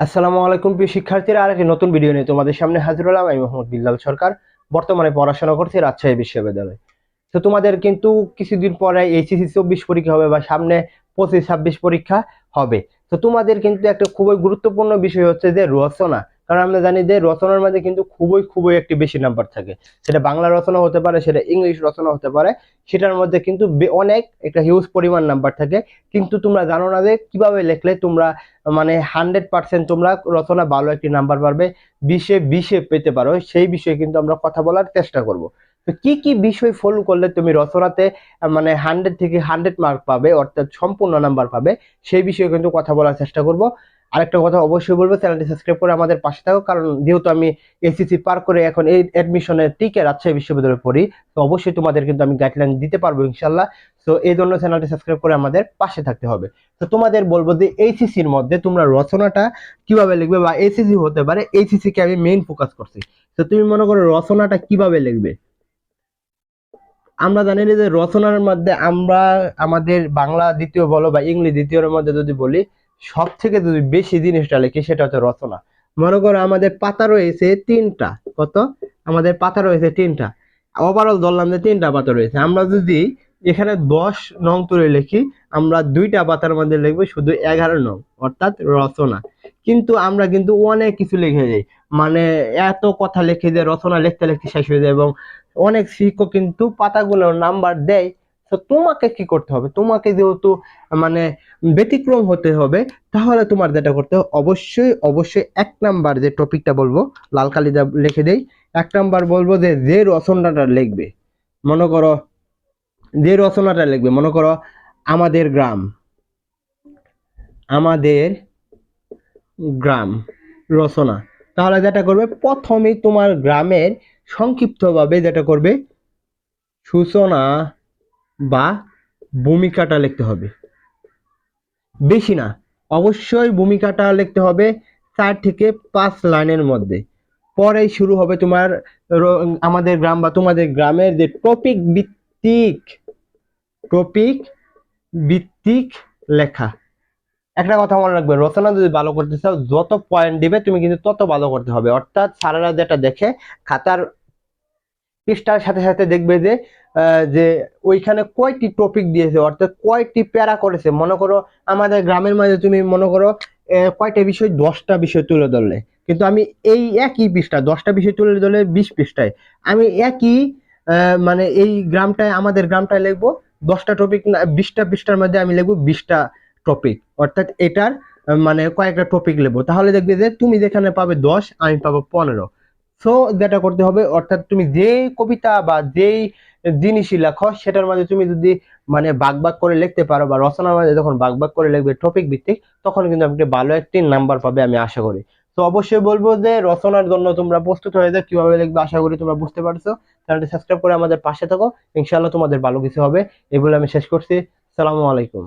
আসসালামু আলাইকুম, প্রিয় শিক্ষার্থীরা। আরেকটি নতুন ভিডিও নিয়ে তোমাদের সামনে হাজির হলাম। আমি মোহাম্মদ বিল্লাল সরকার, বর্তমানে পড়াশোনা করছি রাজশাহী বিশ্ববিদ্যালয়ে। তো তোমাদের কিন্তু কিছুদিন পরে এইচএসি চব্বিশ পরীক্ষা হবে বা সামনে পঁচিশ ছাব্বিশ পরীক্ষা হবে। তো তোমাদের কিন্তু একটা খুবই গুরুত্বপূর্ণ বিষয় হচ্ছে যে রচনা। কারণ আমরা জানি যে রচনার মধ্যে কিন্তু খুবই খুবই একটি বেশি নাম্বার থাকে। সেটা বাংলা রচনা হতে পারে, সেটা ইংলিশ রচনা হতে পারে, সেটার মধ্যে কিন্তু অনেক একটা হিউজ পরিমাণ নাম্বার থাকে। কিন্তু তোমরা জানো না যে কীভাবে লিখলে তোমরা মানে হান্ড্রেড পার্সেন্ট তোমরা রচনা ভালো একটি নাম্বার পারবে, বিশে বিশে পেতে পারো, সেই বিষয়ে কিন্তু আমরা কথা বলার চেষ্টা করব। তো কি কি বিষয় ফলো করলে তুমি রচনাতে মানে হান্ড্রেড থেকে হান্ড্রেড মার্ক পাবে, অর্থাৎ সম্পূর্ণ নাম্বার পাবে, সেই বিষয়ে কিন্তু কথা বলার চেষ্টা করব। আরেকটা কথা অবশ্যই বলব চ্যানেলটি সাবস্ক্রাইব করে আমাদের পাশে থাকো, কারণ যেহেতু আমি এসিসি পার করে এখন এই অ্যাডমিশনের টিকে রাজশাহী বিশ্ববিদ্যালয়ে পড়ি, তো অবশ্যই তোমাদের কিন্তু আমি গাইডলাইন দিতে পারব ইনশাল্লাহ তো এই জন্য চ্যানেলটি সাবস্ক্রাইব করে আমাদের পাশে থাকতে হবে। তো তোমাদের বলব যে এইচএসসির মধ্যে তোমরা রচনাটা কীভাবে লিখবে বা এইচএসসি হতে পারে এইচএসসি কে আমি মেইন ফোকাস করছি। তো তুমি মনে করো রচনাটা কীভাবে লিখবে? আমরা জানি যে রচনার মধ্যে আমরা আমাদের বাংলা দ্বিতীয় বলো বা ইংলিশ দ্বিতীয়ের মধ্যে যদি বলি সব থেকে যদি বেশি জিনিসটা লিখি সেটা হচ্ছে রচনা। মনে করো আমাদের পাতা রয়েছে তিনটা। কত? আমাদের পাতা রয়েছে তিনটা। ওভারঅল ধরলাম যে তিনটা পাতা রয়েছে। আমরা যদি এখানে দশ নং তুলে লিখি, আমরা দুইটা পাতার মধ্যে লিখব শুধু এগারো নং, অর্থাৎ রচনা। কিন্তু আমরা কিন্তু অনেক কিছু লিখে যাই। মানে এত কথা লিখে যে রচনা লিখতে লিখতে শেষ হয়ে যায় এবং অনেক শিক্ষক কিন্তু পাতাগুলোর নাম্বার দেয় তো তোমাকে কি করতে হবে? তোমাকে যেহেতু মানে ব্যতিক্রম হতে হবে, তাহলে তোমার যেটা করতে হবে, অবশ্যই অবশ্যই এক নাম্বার যে টপিকটা বলব, লাল কালি দা লিখে দেই, এক নাম্বার বলব যে যে রচনাটা লিখবে, মনে করো, যে রচনাটা লিখবে, মনে করো, আমাদের গ্রাম আমাদের গ্রাম রচনা, তাহলে যেটা করবে, প্রথমেই তোমার গ্রামের সংক্ষিপ্তভাবে যেটা করবে, সূচনা বা ভূমিকাটা লিখতে হবে। বেশি না, অবশ্যই ভূমিকাটা লিখতে হবে চার থেকে পাঁচ লাইনের মধ্যে। পরেই শুরু হবে তোমার আমাদের গ্রাম বা তোমাদের গ্রামের যে টপিক ভিত্তিক টপিক ভিত্তিক লেখা। একটা কথা মনে রাখবে, রচনা যদি ভালো করতে চাও, যত পয়েন্ট দিবে, তুমি কিন্তু তত ভালো করতে হবে। অর্থাৎ সারারা যেটা দেখে, খাতার পৃষ্ঠার সাথে সাথে দেখবে যে যে ওইখানে কয়টি টপিক দিয়েছে, অর্থাৎ কয়টি প্যারা করেছে। মনে করো আমাদের গ্রামের মাঝে তুমি মনে করো কয়টা বিষয়? দশটা বিষয় তুলে ধরলে। কিন্তু আমি এই একই পৃষ্ঠা, দশটা বিষয় তুলে ধরলে বিশ পৃষ্ঠায়। আমি একই মানে এই গ্রামটায়, আমাদের গ্রামটায় লিখব, দশটা টপিক না, বিশটা পৃষ্ঠার মধ্যে আমি লিখব বিশটা টপিক অর্থাৎ এটার মানে কয়েকটা টপিক লিখব। তাহলে দেখবে যে তুমি যেখানে পাবে দশ, আমি পাবো পনেরো। সো যেটা করতে হবে, অর্থাৎ তুমি যেই কবিতা বা যেই জিনিসই লেখো, সেটার মাঝে তুমি যদি মানে বাগ বাগ করে লিখতে পারো বা রচনার মাঝে যখন বাগ বাগ করে লিখবে টপিক ভিত্তিক, তখন কিন্তু আপনি ভালো একটি নাম্বার পাবে আমি আশা করি। তো অবশ্যই বলব যে রচনার জন্য তোমরা প্রস্তুত হয়ে যাও কীভাবে লিখবে, আশা করি তোমরা বুঝতে পারছ। চ্যানেলটি সাবস্ক্রাইব করে আমাদের পাশে থাকো। ইনশাআল্লাহ তোমাদের ভালো কিছু হবে। এগুলো আমি শেষ করছি। সালামু আলাইকুম।